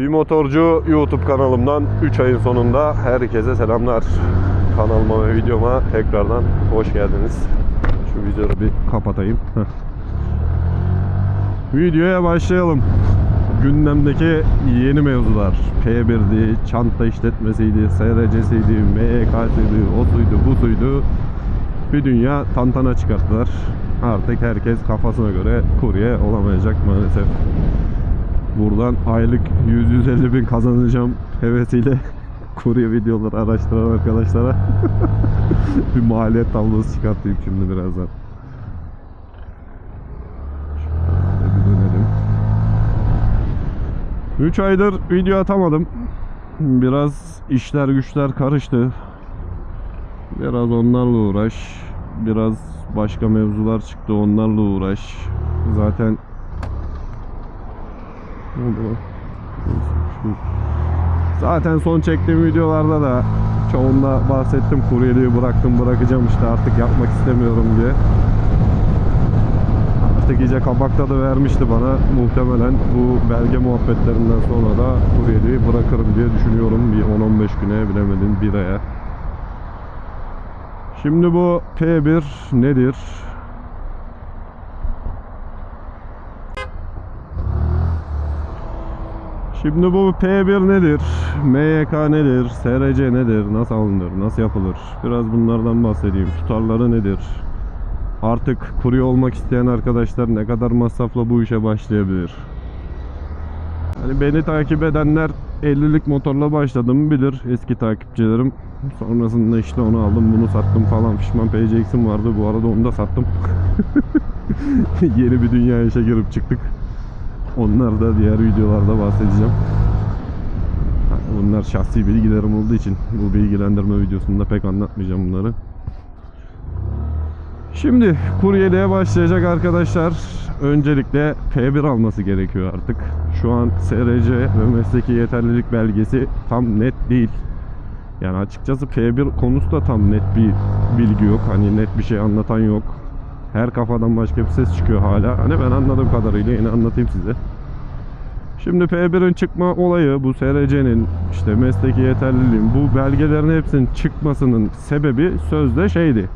Bir motorcu YouTube kanalımdan 3 ayın sonunda herkese selamlar. Kanalıma ve videoma tekrardan hoş geldiniz. Şu videoyu bir kapatayım. Videoya başlayalım. Gündemdeki yeni mevzular. P1'di, çanta işletmesiydi, SRC'siydi, MYK'siydi, o suydu, bu suydu. Bir dünya tantana çıkarttılar. Artık herkes kafasına göre kurye olamayacak maalesef. Buradan aylık 100-150 bin kazanacağım hevesiyle kurye videoları araştıran arkadaşlara bir maliyet tablosu çıkartayım şimdi birazdan. Bir dönelim. 3 aydır video atamadım. Biraz işler güçler karıştı. Biraz onlarla uğraş. Biraz başka mevzular çıktı onlarla uğraş. Zaten ne oldu lan? Şu- Zaten son çektiğim videolarda da çoğunda bahsettim kuryeliği bıraktım bırakacağım işte artık yapmak istemiyorum diye. Artık iyice kabak tadı vermişti bana. Muhtemelen bu belge muhabbetlerinden sonra da kuryeliği bırakırım diye düşünüyorum. Bir 10-15 güne bilemedim bir aya. Şimdi bu P1 nedir? Şimdi bu P1 nedir? MYK nedir? SRC nedir? Nasıl alınır? Nasıl yapılır? Biraz bunlardan bahsedeyim. Tutarları nedir? Artık kurye olmak isteyen arkadaşlar ne kadar masrafla bu işe başlayabilir? Hani beni takip edenler 50'lik motorla başladım bilir eski takipçilerim. Sonrasında işte onu aldım bunu sattım falan pişman PCX'im vardı bu arada onu da sattım. Yeni bir dünya işe girip çıktık. Onlar da diğer videolarda bahsedeceğim. Bunlar şahsi bilgilerim olduğu için bu bilgilendirme videosunda pek anlatmayacağım bunları. Şimdi kuryeliğe başlayacak arkadaşlar. Öncelikle P1 alması gerekiyor artık. Şu an SRC ve mesleki yeterlilik belgesi tam net değil. Yani açıkçası P1 konusu da tam net bir bilgi yok. Hani net bir şey anlatan yok. Her kafadan başka bir ses çıkıyor hala. Hani ben anladığım kadarıyla yine anlatayım size. Şimdi P1'in çıkma olayı bu SRC'nin işte mesleki yeterliliğin bu belgelerin hepsinin çıkmasının sebebi sözde şeydi.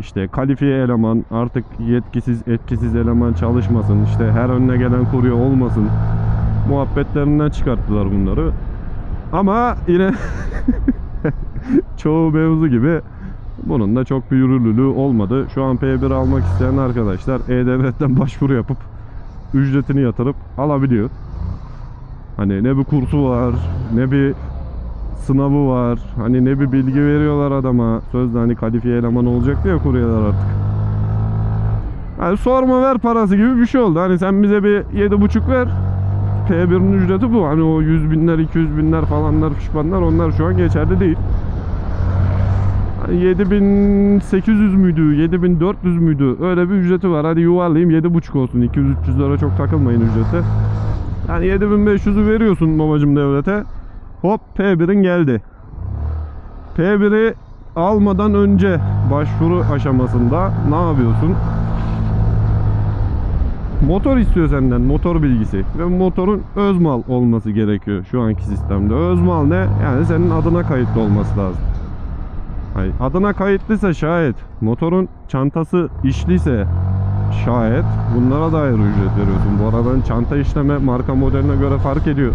İşte kalifiye eleman artık yetkisiz etkisiz eleman çalışmasın işte her önüne gelen kurye olmasın muhabbetlerinden çıkarttılar bunları. Ama yine çoğu mevzu gibi bunun da çok bir yürürlülüğü olmadı. Şu an P1 almak isteyen arkadaşlar E-Devlet'ten başvuru yapıp ücretini yatırıp alabiliyor. Hani ne bir kursu var, ne bir sınavı var. Hani ne bir bilgi veriyorlar adama. Sözde hani kalifiye eleman olacak diye kuryeler artık. Hani sorma ver parası gibi bir şey oldu. Hani sen bize bir yedi buçuk ver. P1'in ücreti bu. Hani o 100 binler, 200 binler falanlar, pişmanlar onlar şu an geçerli değil. Hani 7800 müydü, 7400 müydü? Öyle bir ücreti var. Hadi yuvarlayayım 7,5 olsun. 200-300 lira çok takılmayın ücrete. Yani 7500'ü veriyorsun babacım devlete. Hop P1'in geldi. P1'i almadan önce başvuru aşamasında ne yapıyorsun? Motor istiyor senden, motor bilgisi. Ve motorun öz mal olması gerekiyor şu anki sistemde. Öz mal ne? Yani senin adına kayıtlı olması lazım. Hayır, adına kayıtlıysa şayet, motorun çantası işliyse şayet bunlara da ayrı ücret veriyorsun. Bu arabanın çanta işleme marka modeline göre fark ediyor.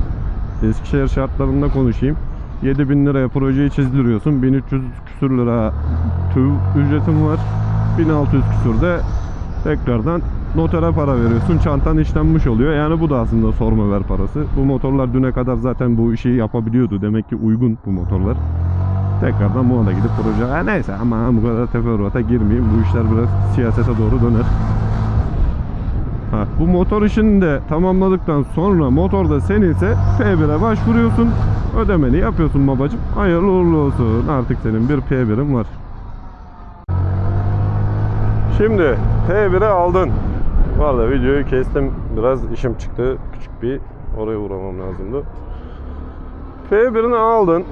Eskişehir şartlarında konuşayım. 7000 liraya projeyi çizdiriyorsun. 1300 küsür lira tüv ücretim var. 1600 küsür de tekrardan notere para veriyorsun. Çantan işlenmiş oluyor. Yani bu da aslında sorma ver parası. Bu motorlar düne kadar zaten bu işi yapabiliyordu. Demek ki uygun bu motorlar. Tekrardan buna da gidip proje... Ha, neyse ama bu kadar teferruata girmeyeyim. Bu işler biraz siyasete doğru döner. Ha, bu motor işini de tamamladıktan sonra motor da seninse P1'e başvuruyorsun. Ödemeni yapıyorsun babacım. Hayırlı uğurlu olsun. Artık senin bir P1'in var. Şimdi P1'e aldın. Arada videoyu kestim. Biraz işim çıktı. Küçük bir oraya uğramam lazımdı. P1'ini aldın.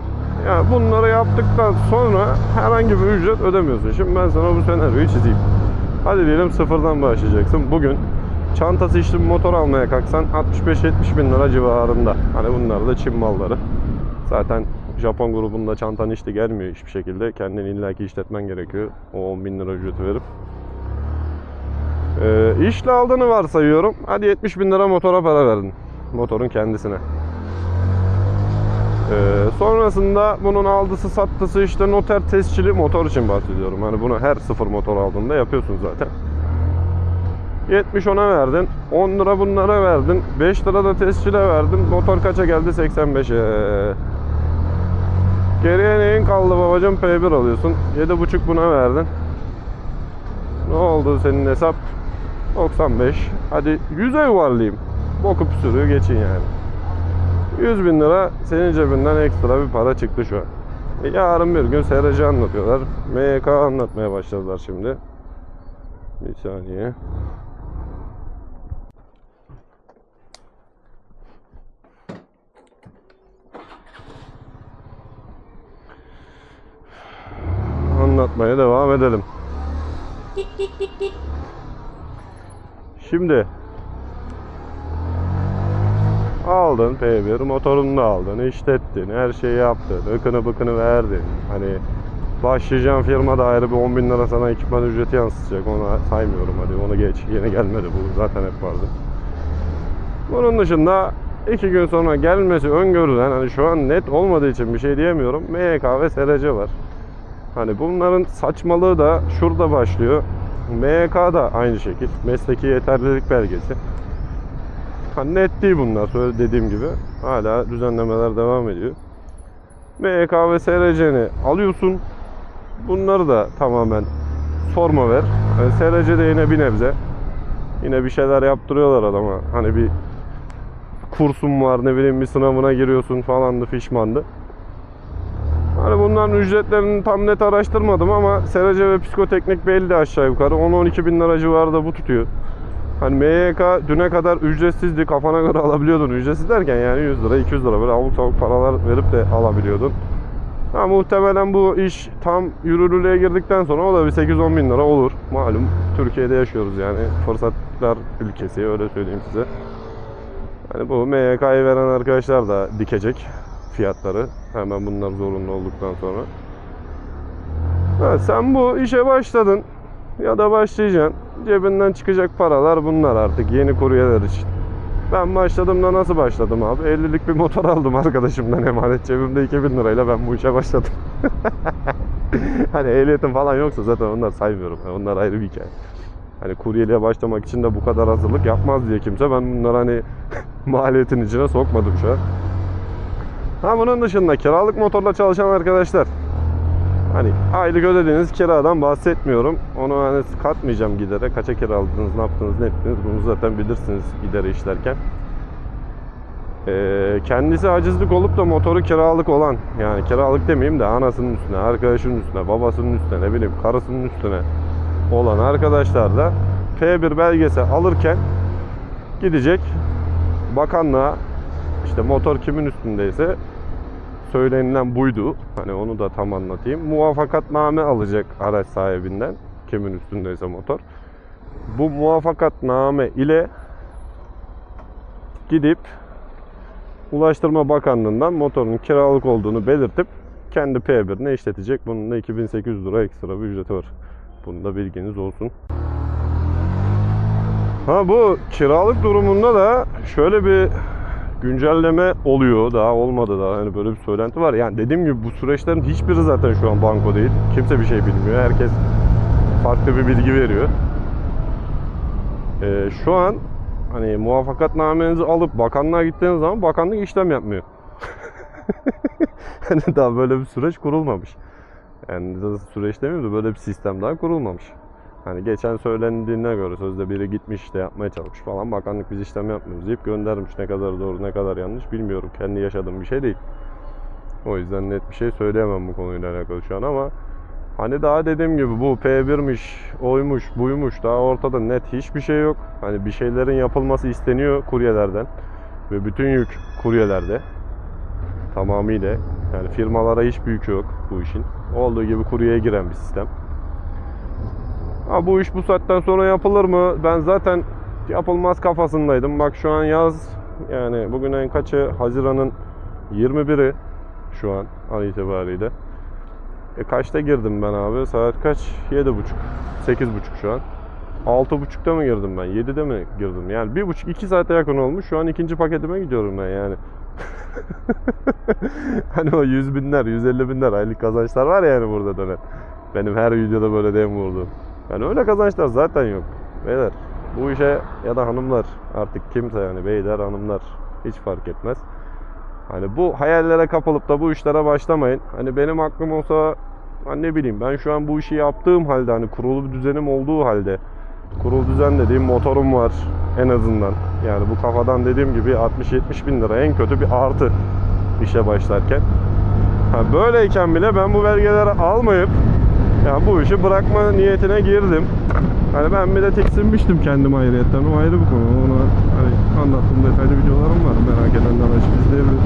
Ya bunları yaptıktan sonra herhangi bir ücret ödemiyorsun. Şimdi ben sana bu senaryoyu çizeyim. Hadi diyelim sıfırdan başlayacaksın. Bugün çantası bir motor almaya kalksan 65-70 bin lira civarında. Hani bunlar da Çin malları. Zaten Japon grubunda çantan işte gelmiyor hiçbir şekilde. Kendini illaki işletmen gerekiyor. O 10 bin lira ücreti verip. Ee, işle aldığını varsayıyorum. Hadi 70 bin lira motora para verdin. Motorun kendisine. Ee, sonrasında bunun aldısı sattısı işte noter tescili motor için bahsediyorum. Hani bunu her sıfır motor aldığında yapıyorsun zaten. 70 ona verdin. 10 lira bunlara verdin. 5 lira da tescile verdin. Motor kaça geldi? 85'e. Geriye neyin kaldı babacım? P1 alıyorsun. 7,5 buna verdin. Ne oldu senin hesap? 95. Hadi 100'e yuvarlayayım. Boku püsürüğü geçin yani. 100 bin lira senin cebinden ekstra bir para çıktı şu an. E, yarın bir gün SRC anlatıyorlar. MYK anlatmaya başladılar şimdi. Bir saniye. Anlatmaya devam edelim. Şimdi aldın P1 motorunu da aldın işlettin her şeyi yaptın ıkını bıkını verdin. Hani başlayacağın firma da ayrı bir 10 bin lira sana ekipman ücreti yansıtacak onu saymıyorum hadi onu geç yeni gelmedi bu zaten hep vardı. Bunun dışında iki gün sonra gelmesi öngörülen hani şu an net olmadığı için bir şey diyemiyorum MYK ve SRC var. Hani bunların saçmalığı da şurada başlıyor. MYK da aynı şekil mesleki yeterlilik belgesi Hani net değil bunlar söyle dediğim gibi. Hala düzenlemeler devam ediyor. MYK ve SRC'ni alıyorsun. Bunları da tamamen sorma ver. Yani SRC'de yine bir nebze. Yine bir şeyler yaptırıyorlar adama. Hani bir kursun var ne bileyim bir sınavına giriyorsun falandı fişmandı. Hani bunların ücretlerini tam net araştırmadım ama SRC ve psikoteknik belli aşağı yukarı. 10-12 bin lira civarında bu tutuyor. Hani MYK düne kadar ücretsizdi. Kafana göre alabiliyordun. Ücretsiz derken yani 100 lira, 200 lira böyle avuk savuk paralar verip de alabiliyordun. Ha, muhtemelen bu iş tam yürürlüğe girdikten sonra o da bir 8-10 bin lira olur. Malum Türkiye'de yaşıyoruz yani. Fırsatlar ülkesi öyle söyleyeyim size. Hani bu MYK'yı veren arkadaşlar da dikecek fiyatları. Hemen bunlar zorunlu olduktan sonra. Ha, sen bu işe başladın ya da başlayacaksın. Cebinden çıkacak paralar bunlar artık yeni kuryeler için. Ben başladığımda nasıl başladım abi? 50'lik bir motor aldım arkadaşımdan emanet cebimde 2000 lirayla ben bu işe başladım. hani ehliyetim falan yoksa zaten onlar saymıyorum. Yani onlar ayrı bir hikaye. Hani kuryeliğe başlamak için de bu kadar hazırlık yapmaz diye kimse ben bunları hani maliyetin içine sokmadım şu an. Ha bunun dışında kiralık motorla çalışan arkadaşlar Hani aylık ödediğiniz kiradan bahsetmiyorum. Onu hani katmayacağım gidere. Kaça kiraladınız, ne yaptınız, ne ettiniz bunu zaten bilirsiniz gidere işlerken. Ee, kendisi acizlik olup da motoru kiralık olan yani kiralık demeyeyim de anasının üstüne, arkadaşının üstüne, babasının üstüne ne bileyim karısının üstüne olan arkadaşlar da P1 belgesi alırken gidecek bakanlığa işte motor kimin üstündeyse söylenilen buydu. Hani onu da tam anlatayım. Muvafakatname alacak araç sahibinden. Kimin üstündeyse motor. Bu muvafakatname ile gidip Ulaştırma Bakanlığı'ndan motorun kiralık olduğunu belirtip kendi P1'ini işletecek. Bunun da 2800 lira ekstra bir ücreti var. Bunu da bilginiz olsun. Ha bu kiralık durumunda da şöyle bir güncelleme oluyor. Daha olmadı daha. Hani böyle bir söylenti var. Yani dediğim gibi bu süreçlerin hiçbiri zaten şu an banko değil. Kimse bir şey bilmiyor. Herkes farklı bir bilgi veriyor. Ee, şu an hani muvaffakatnamenizi alıp bakanlığa gittiğiniz zaman bakanlık işlem yapmıyor. hani daha böyle bir süreç kurulmamış. Yani süreç demeyeyim de böyle bir sistem daha kurulmamış. Hani geçen söylendiğine göre sözde biri gitmiş işte yapmaya çalışmış falan bakanlık biz işlem yapmıyoruz deyip göndermiş. Ne kadar doğru ne kadar yanlış bilmiyorum. Kendi yaşadığım bir şey değil. O yüzden net bir şey söyleyemem bu konuyla alakalı şu an ama hani daha dediğim gibi bu P1'miş, oymuş, buymuş daha ortada net hiçbir şey yok. Hani bir şeylerin yapılması isteniyor kuryelerden ve bütün yük kuryelerde tamamıyla yani firmalara hiç yük yok bu işin. Olduğu gibi kuryeye giren bir sistem. Ha bu iş bu saatten sonra yapılır mı? Ben zaten yapılmaz kafasındaydım. Bak şu an yaz yani bugün en kaçı? Haziran'ın 21'i şu an an itibariyle. E kaçta girdim ben abi? Saat kaç? 7.30. 8.30 şu an. 6.30'da mı girdim ben? 7'de mi girdim? Yani 1.5-2 saate yakın olmuş. Şu an ikinci paketime gidiyorum ben yani. hani o 100 binler, 150 binler aylık kazançlar var ya yani burada dönen. Benim her videoda böyle dem vurdu. Yani öyle kazançlar zaten yok. Beyler bu işe ya da hanımlar artık kimse yani beyler hanımlar hiç fark etmez. Hani bu hayallere kapılıp da bu işlere başlamayın. Hani benim aklım olsa hani ne bileyim ben şu an bu işi yaptığım halde hani kurulu bir düzenim olduğu halde kurulu düzen dediğim motorum var en azından. Yani bu kafadan dediğim gibi 60-70 bin lira en kötü bir artı işe başlarken. Ha, böyleyken bile ben bu belgeleri almayıp yani bu işi bırakma niyetine girdim. Hani ben bir de tiksinmiştim kendim ayrıyetten. O ayrı bir konu. Ona hani anlattığım detaylı videolarım var. Merak edenler açıp izleyebilir.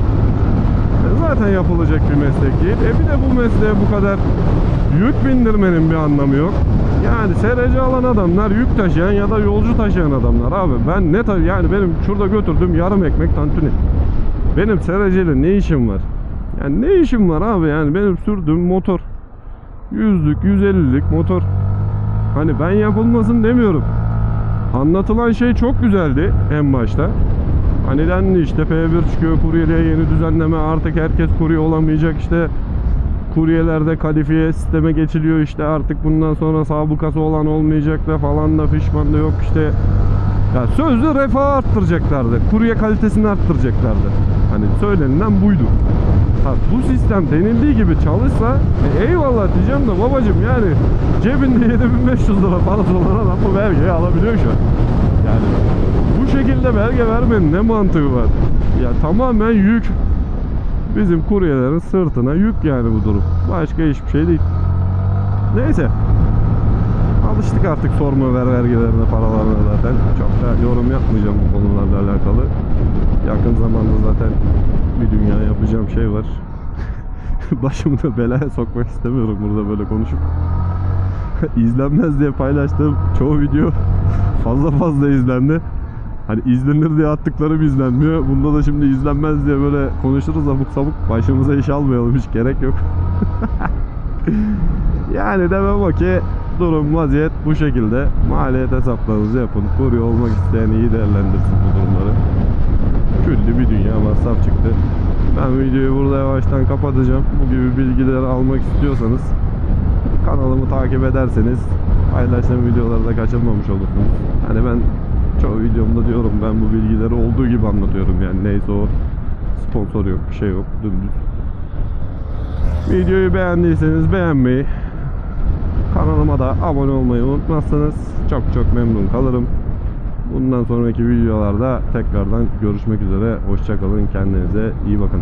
E, Zaten yapılacak bir meslek değil. E bir de bu mesleğe bu kadar yük bindirmenin bir anlamı yok. Yani SRC alan adamlar yük taşıyan ya da yolcu taşıyan adamlar abi. Ben ne tabii yani benim şurada götürdüğüm yarım ekmek tantuni. Benim SRC ile ne işim var? Yani ne işim var abi yani benim sürdüğüm motor. Yüzlük, 150'lik motor. Hani ben yapılmasın demiyorum. Anlatılan şey çok güzeldi en başta. Hani dendi işte P1 çıkıyor kuryeliğe yeni düzenleme artık herkes kurye olamayacak işte kuryelerde kalifiye sisteme geçiliyor işte artık bundan sonra sabıkası olan olmayacak da falan da fişman da yok işte ya sözlü refah arttıracaklardı. Kurye kalitesini arttıracaklardı. Hani söylenilen buydu. Ha, bu sistem denildiği gibi çalışsa e, eyvallah diyeceğim de babacım yani cebinde 7500 lira parası olan adam bu vergiyi alabiliyor şu an. Yani bu şekilde belge vermenin ne mantığı var? Ya tamamen yük bizim kuryelerin sırtına yük yani bu durum. Başka hiçbir şey değil. Neyse. Alıştık artık sorma ver vergilerine paralarına zaten. Çok da yorum yapmayacağım bu konularla alakalı. Yakın zamanda zaten bir dünya yapacağım şey var. Başımı da belaya sokmak istemiyorum burada böyle konuşup. İzlenmez diye paylaştığım çoğu video fazla fazla izlendi. Hani izlenir diye attıklarım izlenmiyor. Bunda da şimdi izlenmez diye böyle konuşuruz abuk sabuk. Başımıza iş almayalım hiç gerek yok. yani demem o ki durum vaziyet bu şekilde. Maliyet hesaplarınızı yapın. Kurye olmak isteyen iyi değerlendirsin bu durumları. Külli bir dünya masraf çıktı. Ben videoyu burada yavaştan kapatacağım. Bu gibi bilgileri almak istiyorsanız kanalımı takip ederseniz paylaştığım videoları da kaçırmamış olursunuz. Hani ben çoğu videomda diyorum ben bu bilgileri olduğu gibi anlatıyorum yani neyse o sponsor yok bir şey yok dümdüz. Videoyu beğendiyseniz beğenmeyi kanalıma da abone olmayı unutmazsanız çok çok memnun kalırım. Bundan sonraki videolarda tekrardan görüşmek üzere. Hoşçakalın. Kendinize iyi bakın.